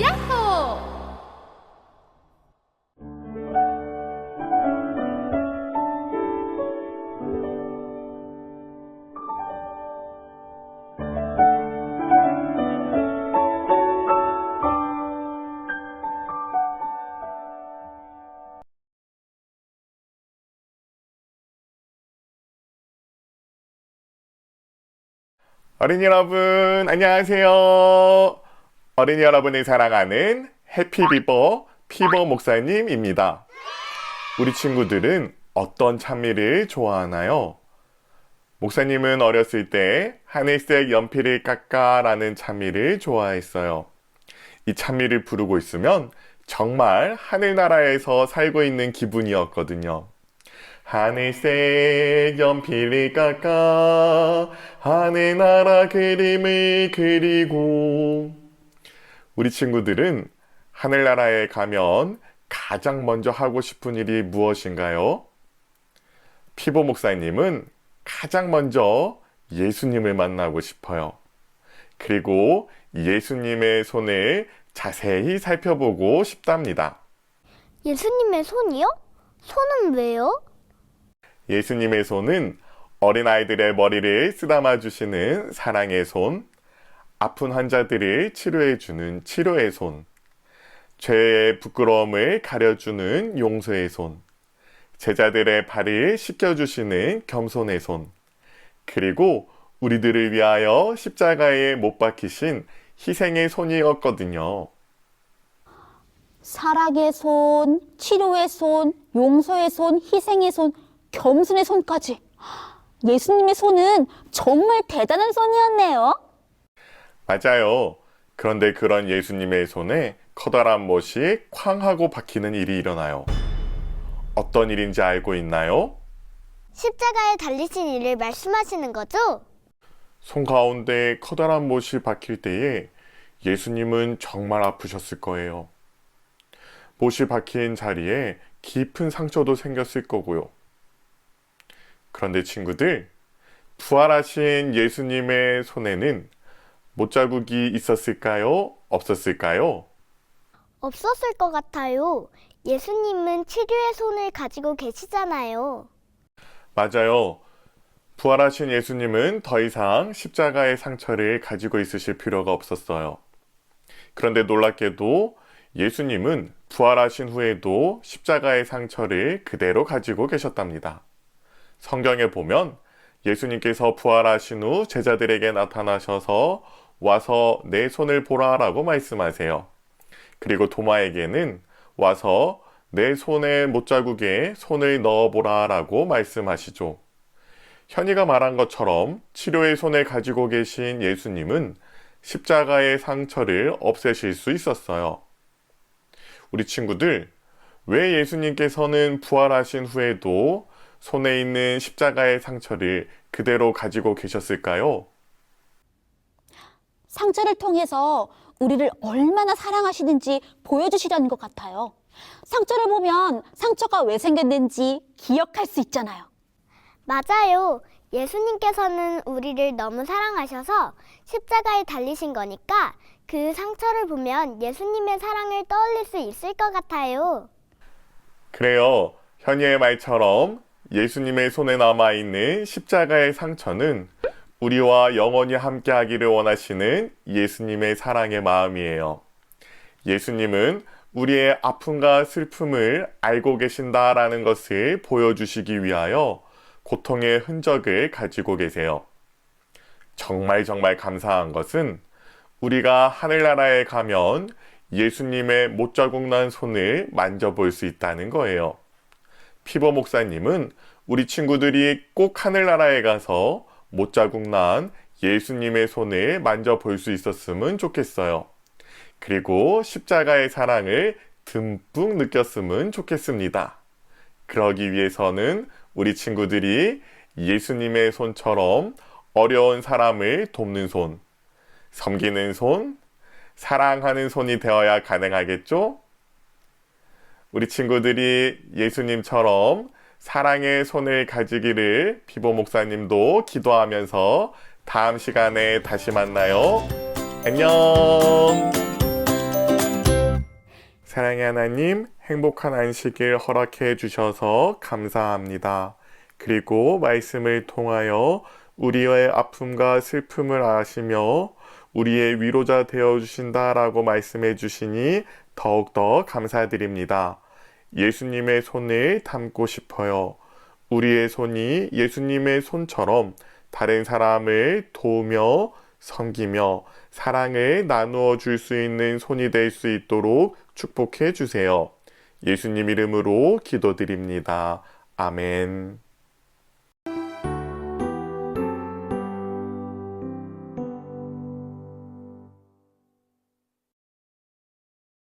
야호! 어린이 여러분, 안녕하세요. 어린이 여러분을 사랑하는 해피비버 피버 목사님입니다. 우리 친구들은 어떤 찬미를 좋아하나요? 목사님은 어렸을 때 하늘색 연필을 깎아라는 찬미를 좋아했어요. 이 찬미를 부르고 있으면 정말 하늘나라에서 살고 있는 기분이었거든요. 하늘색 연필을 깎아 하늘나라 그림을 그리고 우리 친구들은 하늘나라에 가면 가장 먼저 하고 싶은 일이 무엇인가요? 피보 목사님은 가장 먼저 예수님을 만나고 싶어요. 그리고 예수님의 손을 자세히 살펴보고 싶답니다. 예수님의 손이요? 손은 왜요? 예수님의 손은 어린아이들의 머리를 쓰다마 주시는 사랑의 손, 아픈 환자들을 치료해 주는 치료의 손, 죄의 부끄러움을 가려주는 용서의 손, 제자들의 발을 씻겨주시는 겸손의 손, 그리고 우리들을 위하여 십자가에 못 박히신 희생의 손이었거든요. 사랑의 손, 치료의 손, 용서의 손, 희생의 손, 겸손의 손까지. 예수님의 손은 정말 대단한 손이었네요. 맞아요. 그런데 그런 예수님의 손에 커다란 못이 쾅 하고 박히는 일이 일어나요. 어떤 일인지 알고 있나요? 십자가에 달리신 일을 말씀하시는 거죠? 손 가운데 커다란 못이 박힐 때에 예수님은 정말 아프셨을 거예요. 못이 박힌 자리에 깊은 상처도 생겼을 거고요. 그런데 친구들, 부활하신 예수님의 손에는 못자국이 있었을까요? 없었을까요? 없었을 것 같아요. 예수님은 치료의 손을 가지고 계시잖아요. 맞아요. 부활하신 예수님은 더 이상 십자가의 상처를 가지고 있으실 필요가 없었어요. 그런데 놀랍게도 예수님은 부활하신 후에도 십자가의 상처를 그대로 가지고 계셨답니다. 성경에 보면 예수님께서 부활하신 후 제자들에게 나타나셔서 와서 내 손을 보라라고 말씀하세요. 그리고 도마에게는 와서 내 손의 못자국에 손을 넣어보라라고 말씀하시죠. 현이가 말한 것처럼 치료의 손을 가지고 계신 예수님은 십자가의 상처를 없애실 수 있었어요. 우리 친구들, 왜 예수님께서는 부활하신 후에도 손에 있는 십자가의 상처를 그대로 가지고 계셨을까요? 상처를 통해서 우리를 얼마나 사랑하시는지 보여주시려는 것 같아요. 상처를 보면 상처가 왜 생겼는지 기억할 수 있잖아요. 맞아요. 예수님께서는 우리를 너무 사랑하셔서 십자가에 달리신 거니까 그 상처를 보면 예수님의 사랑을 떠올릴 수 있을 것 같아요. 그래요. 현이의 말처럼 예수님의 손에 남아있는 십자가의 상처는 우리와 영원히 함께 하기를 원하시는 예수님의 사랑의 마음이에요. 예수님은 우리의 아픔과 슬픔을 알고 계신다라는 것을 보여주시기 위하여 고통의 흔적을 가지고 계세요. 정말 정말 감사한 것은 우리가 하늘나라에 가면 예수님의 못자국 난 손을 만져볼 수 있다는 거예요. 피버 목사님은 우리 친구들이 꼭 하늘나라에 가서 못자국 난 예수님의 손을 만져볼 수 있었으면 좋겠어요. 그리고 십자가의 사랑을 듬뿍 느꼈으면 좋겠습니다. 그러기 위해서는 우리 친구들이 예수님의 손처럼 어려운 사람을 돕는 손, 섬기는 손, 사랑하는 손이 되어야 가능하겠죠? 우리 친구들이 예수님처럼 사랑의 손을 가지기를 비보 목사님도 기도하면서 다음 시간에 다시 만나요. 안녕! 사랑의 하나님, 행복한 안식일 허락해 주셔서 감사합니다. 그리고 말씀을 통하여 우리의 아픔과 슬픔을 아시며 우리의 위로자 되어 주신다라고 말씀해 주시니 더욱더 감사드립니다. 예수님의 손을 담고 싶어요. 우리의 손이 예수님의 손처럼 다른 사람을 도우며 섬기며 사랑을 나누어 줄 수 있는 손이 될 수 있도록 축복해 주세요. 예수님 이름으로 기도드립니다. 아멘.